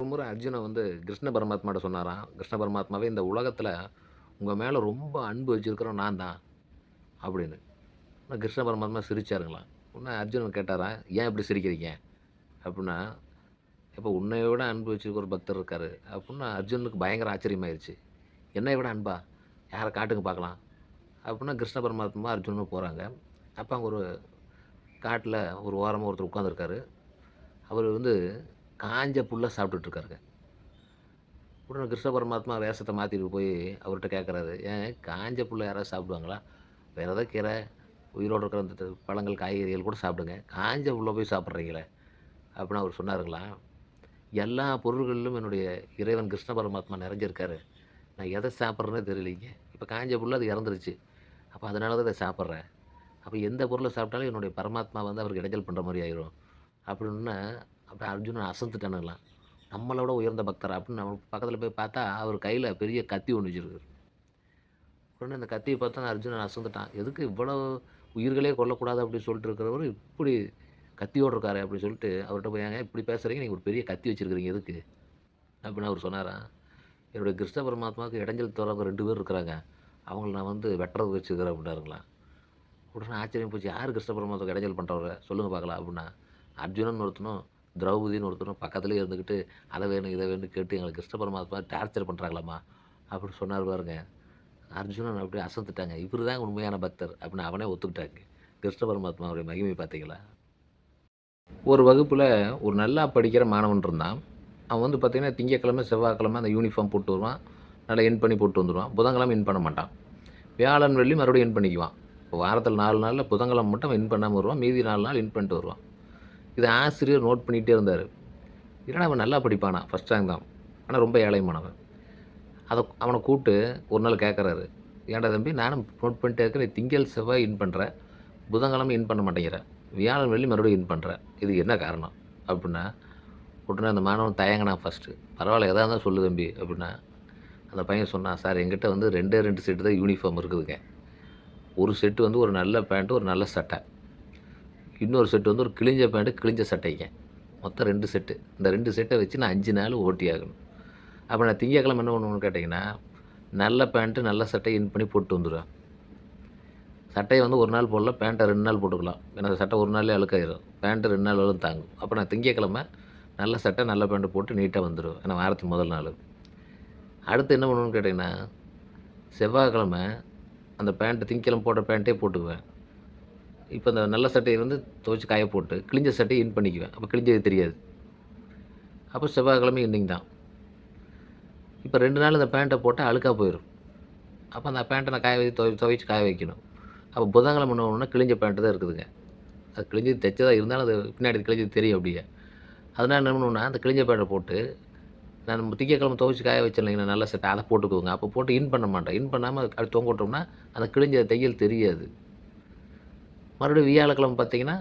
ஒரு முறை அர்ஜுனை வந்து கிருஷ்ண பரமாத்மாட்ட சொன்னாராம். கிருஷ்ண பரமாத்மாவே இந்த உலகத்தில் உங்கள் மேலே ரொம்ப அன்பு வச்சுருக்கிறோம் நான் தான் அப்படின்னு. ஆனால் கிருஷ்ண பரமாத்மா சிரிச்சாருங்களாம். உடனே அர்ஜுனன் கேட்டாரா "ஏன் இப்படி சிரிக்கிறீங்க?" அப்படின்னா இப்போ உன்னைய விட அன்பு வச்சுருக்க ஒரு பக்தர் இருக்கார் அப்படின்னா அர்ஜுனனுக்கு பயங்கர ஆச்சரியமாயிருச்சு. என்னை விட அன்பா? யாரை காட்டுங்க பார்க்கலாம்." அப்படின்னா கிருஷ்ண பரமாத்மா அர்ஜுனனும் போகிறாங்க அப்போ அங்கே ஒரு காட்டில் ஒரு ஓரமாக ஒருத்தர் உட்காந்துருக்காரு அவர் வந்து காஞ்ச புல்லை சாப்பிட்டுட்ருக்காருங்க உடனே கிருஷ்ண பரமாத்மா வேஷத்தை மாற்றிட்டு போய் அவர்கிட்ட கேட்குறாரு "ஏன் காஞ்ச புல்ல யாராவது சாப்பிடுவாங்களா? வேறு ஏதாவது கீரை, உயிரோடு இருக்கிற அந்த பழங்கள், காய்கறிகள் கூட சாப்பிடுங்க. காஞ்ச புல்லை போய் சாப்பிட்றீங்களே அப்படின்னு அவர் சொன்னாருங்களாம். "எல்லா பொருள்களிலும் என்னுடைய இறைவன் கிருஷ்ண பரமாத்மா நிறைஞ்சிருக்காரு. நான் எதை சாப்பிடுறேன்னே தெரியலைங்க. இப்போ காஞ்ச புல்ல அது இறந்துருச்சு. அப்போ அதனால தான் இதை சாப்பிட்றேன் அப்போ எந்த பொருளை சாப்பிட்டாலும் என்னுடைய பரமாத்மா வந்து அவருக்கு இடைஞ்சல் பண்ணுற மாதிரி ஆயிரும்." அப்படின்னா அப்படி அர்ஜுனன் அசந்துட்டானுங்களாம். நம்மளை விட உயர்ந்த பக்தர் அப்படின்னு நம்ம பக்கத்தில் போய் பார்த்தா, அவர் கையில் பெரிய கத்தி ஒன்று வச்சிருக்காரு. உடனே அந்த கத்தியை பார்த்தா அர்ஜுனன் அசந்துட்டான். "எதுக்கு இவ்வளோ உயிர்களே கொல்லக்கூடாது அப்படின்னு சொல்லிட்டு இருக்கிறவர் இப்படி கத்தியோடு இருக்காரு அப்படின்னு சொல்லிட்டு அவர்கிட்ட போய், "ஏங்க இப்படி பேசுகிறீங்க நீங்கள் ஒரு பெரிய கத்தி வச்சுருக்கிறீங்க எதுக்கு?" அப்படின்னு அவர் சொன்னாரான் "என்னுடைய கிருஷ்ண பரமாத்மாவுக்கு இடைஞ்சல் தர்றவங்க 2 பேர் இருக்கிறாங்க. அவங்கள நான் வந்து வெட்டுறது வச்சிருக்கிறேன்" அப்படின்னாருங்களாம். உடனே ஆச்சரியம் போச்சு. யார் கிருஷ்ண பரமாத்மாவுக்கு இடைஞ்சல் பண்ணுறவரை சொல்லுங்கள் பார்க்கலாம்." அப்படின்னா, அர்ஜுனன் ஒருத்தனும், திரௌபதின்னு ஒருத்தரும் பக்கத்துலேயே இருந்துக்கிட்டு அதை வேணும், இதை வேணும்னு கேட்டு எங்களுக்கு கிருஷ்ண பரமாத்மா டார்ச்சர் பண்ணுறாங்களாம்மா அப்படின்னு சொன்னார் பாருங்க. அர்ஜுனன் அப்படியே அசந்துட்டாங்க. இவர் தான் உண்மையான பக்தர் அப்படின்னு அவனே ஒத்துக்கிட்டாங்க. கிருஷ்ண பரமாத்மாவுடைய மகிமை பார்த்தீங்களா? ஒரு வகுப்பில் ஒரு நல்லா படிக்கிற மாணவன் இருந்தான். அவன் வந்து பார்த்திங்கன்னா திங்கட்கிழமை, செவ்வாய்க்கிழமை அந்த யூனிஃபார்ம் போட்டு வருவான். நல்லா இன் பண்ணி போட்டு வந்துருவான். புதன்கிழமை இன் பண்ண மாட்டான். வியாழன், வெள்ளி மறுபடியும் இன் பண்ணிக்குவான். வாரத்தில் நாலு நாளில் புதன்கிழமை மட்டும் அவன் இன் பண்ணாமல் வருவான். மீதி நாலு நாள் இன் பண்ணிட்டு வருவான். இதை ஆசிரியர் நோட் பண்ணிகிட்டே இருந்தார் என்னடா அவன் நல்லா படிப்பானா? ஃபஸ்ட் ரேங்க் தான். ஆனால் ரொம்ப ஏழைமானவன் மாணவன். அவனை கூப்பிட்டு ஒரு நாள் கேட்குறாரு "ஏன்டா தம்பி நானும் நோட் பண்ணிட்டே இருக்கிறேன். திங்கள், செவ்வாய் இன் பண்ணுறேன் புதன்கிழமை இன் பண்ண மாட்டேங்கிறேன் வியாழன், வெள்ளி மறுபடியும் இன் பண்ணுறேன் இதுக்கு என்ன காரணம்?" அப்படின்னா, உடனே அந்த மாணவன் தயங்கினா ஃபர்ஸ்ட்டு. பரவாயில்ல எதாக இருந்தாலும் சொல்லு தம்பி" அப்படின்னா, அந்த பையன் சொன்னான், "சார் எங்கிட்ட வந்து ரெண்டே ரெண்டு செட்டு தான் யூனிஃபார்ம் இருக்குதுங்க. ஒரு செட்டு வந்து ஒரு நல்ல பேண்ட்டு ஒரு நல்ல சட்டை. இன்னொரு செட்டு வந்து ஒரு கிழிஞ்ச பேண்ட்டு கிழிஞ்ச சட்டைங்க. மொத்தம் ரெண்டு செட்டு. இந்த ரெண்டு செட்டை வச்சு நான் அஞ்சு நாள் ஓட்டி ஆகணும். அப்போ நான் திங்கக்கிழமை என்ன பண்ணுவேன்னு கேட்டிங்கன்னா நல்ல பேண்ட்டு நல்ல சட்டை இன் பண்ணி போட்டு வந்துடுவேன் சட்டையை வந்து ஒரு நாள் போடலாம். பேண்ட்டை ரெண்டு நாள் போட்டுக்கலாம். ஏன்னா சட்டை ஒரு நாளே அழுக்காயிரும். பேண்ட் 2 நாள் வரையும் தாங்கும். அப்போ நான் திங்கக்கிழமை நல்ல சட்டை, நல்ல பேண்ட்டு போட்டு நீட்டாக வந்துடுவேன் ஏன்னா வாரத்துக்கு முதல் நாள் அடுத்து என்ன பண்ணுவேன்னு கேட்டிங்கன்னா செவ்வாய்க்கிழமை அந்த பேண்ட்டு திங்கக்கிழமை போட்ட பேண்ட்டே போட்டுக்குவேன். இப்போ இந்த நல்ல சட்டையை வந்து துவைச்சி காய போட்டு, கிழிஞ்ச சட்டையை இன் பண்ணிக்குவேன். அப்போ கிழிஞ்சது தெரியாது. அப்போ செவ்வாய்க்கிழமை இன்னிங் தான். இப்போ ரெண்டு நாள் இந்த பேண்ட்டை போட்டால் அழுக்காக போயிடும் அப்போ அந்த பேண்ட்டை நான் காய வச்சு துவை துவைச்சி காய வைக்கணும். அப்போ புதன்கிழமை என்ன பண்ணுவேன்னா, கிழிஞ்ச பேண்ட்டு தான் இருக்குதுங்க. அது கிழிஞ்சது தைச்சதா இருந்தாலும் அது பின்னாடி கிழிஞ்சது தெரியும் அப்படியே. அதனால் என்ன பண்ணுவோம்னா அந்த கிழிஞ்ச பேண்ட்டை போட்டு, நான் திங்கக்கிழமை துவைச்சி காய வச்சிடலைங்கண்ணா நல்ல சட்டை, அதை போட்டுக்குவோங்க அப்போ போட்டு இன் பண்ண மாட்டேன். இன் பண்ணாமல் அப்படி தொங்க விட்டோம்னா, அந்த கிழிஞ்ச தையல் தெரியாது. மறுபடியும் வியாழக்கிழமை பார்த்திங்கன்னா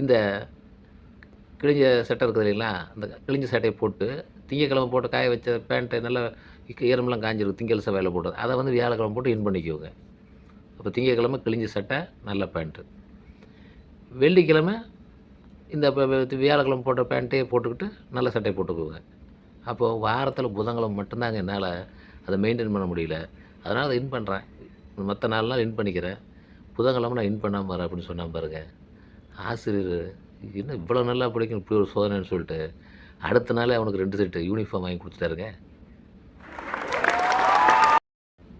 இந்த கிழிஞ்ச சட்டை இருக்குது இல்லைங்களா, அந்த கிழிஞ்ச சட்டையை போட்டு, திங்கக்கிழமை போட்டு காய வச்ச பேண்ட்டு நல்லா ஈரமெல்லாம் காய்ஞ்சிருக்கும். திங்கள், செவ்வாயில போட்டது. அதை வந்து வியாழக்கிழமை போட்டு இன் பண்ணிக்குவோங்க அப்போ திங்கக்கிழமை கிழிஞ்ச சட்டை, நல்ல பேண்ட்டு வெள்ளிக்கிழமை இந்த வியாழக்கிழமை போட்ட பேண்ட்டே போட்டுக்கிட்டு, நல்ல சட்டையை போட்டுக்குவேங்க. அப்போ வாரத்தில் புதன்கிழமை மட்டும்தாங்க என்னால் அதை மெயின்டைன் பண்ண முடியல. அதனால் அதை இன் பண்ணுறேன் மற்ற நாள்லாம் இன் பண்ணிக்கிறேன். புதன்கிழமை நான் இன் பண்ணாமல் வரேன் அப்படின்னு சொன்னான் பாருங்க. ஆசிரியர் என்ன இவ்வளோ நல்லா பிடிக்கும் இப்படி ஒரு சோதனைன்னு சொல்லிட்டு, அடுத்த நாளே அவனுக்கு ரெண்டு செட்டு யூனிஃபார்ம் வாங்கி கொடுத்துட்டாருங்க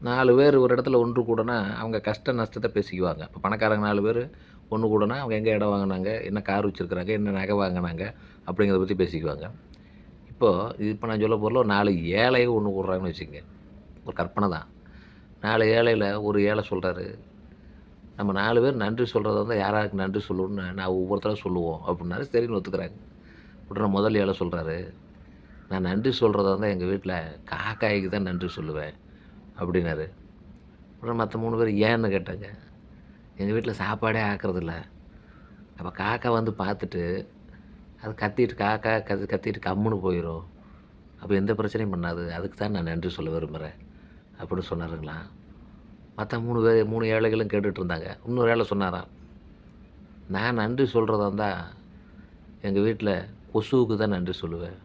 நாலு பேர் ஒரு இடத்துல ஒன்று கூடனா அவங்க கஷ்ட நஷ்டத்தை பேசிக்குவாங்க. இப்போ பணக்காரங்க நாலு பேர் ஒன்று கூடனா அவங்க எங்கே இடம் வாங்கினாங்க என்ன கார் வச்சுருக்குறாங்க என்ன நகை வாங்குனாங்க, அப்படிங்கிறத பற்றி பேசிக்குவாங்க. இப்போது இப்போ நான் சொல்ல போகிறல ஒரு 4 ஏழைக ஒண்ணு கூடுறாங்கன்னு வச்சுக்கோங்க ஒரு கற்பனை தான். நாலு ஏழையில் ஒரு ஏழை சொல்கிறாரு "நம்ம நாலு பேர் நன்றி சொல்கிறத வந்து யார் யாருக்கு நன்றி சொல்லணும்னு நான் ஒவ்வொருத்தராக சொல்லுவோம்" அப்படின்னாரு. சரின்னு ஒத்துக்கிறாங்க. உடனே முதல் ஏழை சொல்கிறாரு "நான் நன்றி சொல்கிறத வந்து எங்கள் வீட்டில் காக்காய்க்கு தான் நன்றி சொல்லுவேன்" அப்படின்னாரு. உடனே மற்ற மூணு பேர் ஏன்னு கேட்டாங்க. எங்கள் வீட்டில் சாப்பாடே ஆக்கிறதில்ல அப்போ காக்கா வந்து பார்த்துட்டு, அது கத்திட்டு காக்கா கத்தி கத்திட்டு கம்முன்னு போயிடும் அப்போ எந்த பிரச்சனையும் பண்ணாது. அதுக்கு தான் நான் நன்றி சொல்ல விரும்புகிறேன் அப்படின்னு சொன்னாருங்களா மற்ற மூணு பேர் மூணு ஏழைகளும் கேட்டுட்ருந்தாங்க. இன்னொரு ஏழை சொன்னாராம், "நான் நன்றி சொல்கிறதா இருந்தால் எங்கள் வீட்டில் கொசுவுக்கு தான் நன்றி சொல்லுவேன்.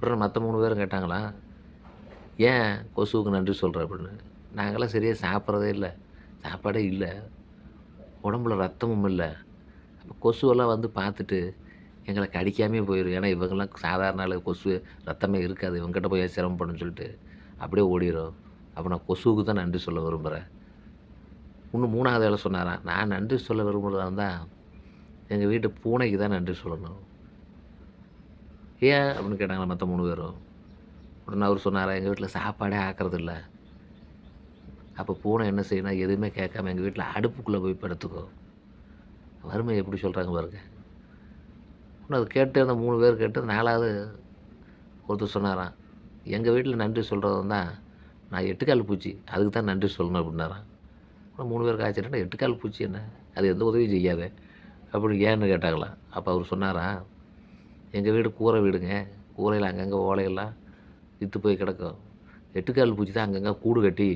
உடனே மற்ற மூணு பேரும் கேட்டாங்களா ஏன் கொசுவுக்கு நன்றி சொல்கிற அப்படின்னு. நாங்களாம் சரியாக சாப்பிட்றதே இல்லை சாப்பாடே இல்லை உடம்புல ரத்தமும் இல்லை. அப்போ கொசுவெல்லாம் வந்து பார்த்துட்டு எங்களை கடிக்காமே போயிடும் ஏன்னா இவங்கெல்லாம் சாதாரண ஆளு கொசு ரத்தமே இருக்காது. இவங்ககிட்ட போய் சிரமப்படும் சொல்லிட்டு அப்படியே ஓடிடும் அப்போ நான் கொசுவுக்கு தான் நன்றி சொல்ல விரும்புகிறேன் இன்னும் மூணாவது வேலை சொன்னாரான் நான் நன்றி சொல்ல விரும்புகிறதா இருந்தால் எங்கள் வீட்டு பூனைக்கு தான் நன்றி சொல்லணும். ஏன் அப்படின்னு கேட்டாங்களா மற்ற மூணு பேரும். உடனே அவர் சொன்னாரா எங்கள் வீட்டில் சாப்பாடே ஆக்கறதில்ல. அப்போ பூனை என்ன செய்யணும் எதுவுமே கேட்காம எங்கள் வீட்டில் அடுப்புக்குள்ளே போய் படுத்துக்கோ. வறுமை எப்படி சொல்கிறாங்க பாருங்க. இன்னும் அது கேட்டு அந்த மூணு பேர் கேட்டு நாலாவது ஒருத்தர் சொன்னாராம் எங்கள் வீட்டில் நன்றி சொல்கிறது தான் நான் எட்டுக்கால் பூச்சி. அதுக்கு தான் நன்றி சொல்லணும் அப்படின்னாரான் அப்புறம் மூணு பேருக்கு ஆச்சரியம்னா எட்டுக்கால் பூச்சி என்ன? அது எந்த உதவியும் செய்யாது. அப்படின்னு ஏன்னு கேட்டாங்களாம். அப்போ அவர் சொன்னாராம் எங்கள் வீடு கூரை வீடுங்க. கூரையில் அங்கங்கே ஓலையெல்லாம் விற்று போய் கிடக்கும். எட்டுக்கால் பூச்சி தான் அங்கங்கே கூடு கட்டி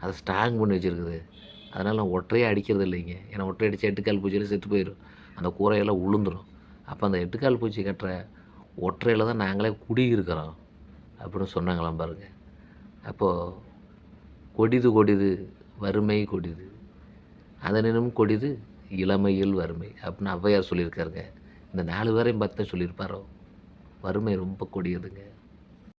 அதை ஸ்ட்ராங் பண்ணி வச்சுருக்குது. அதனால் நான் ஒற்றையே அடிக்கிறது இல்லைங்க. ஏன்னா ஒற்றை அடித்தா எட்டுக்கால் பூச்சியில் செத்து போயிடும் அந்த கூரையெல்லாம் உளுந்துடும் அப்போ அந்த எட்டுக்கால் பூச்சி கட்டுற ஒற்றையில் தான் நாங்களே குடியிருக்கிறோம். அப்படின்னு சொன்னாங்களாம் பாருங்கள் அப்போது கொடிது கொடிது வறுமை கொடிது. அதனினும் கொடிது இளமையில் வறுமை. அப்படின்னு ஔவையார் சொல்லியிருக்காருங்க. இந்த நாலு பேரையும் பார்த்து சொல்லியிருப்பாரோ? வறுமை ரொம்ப கொடியதுங்க.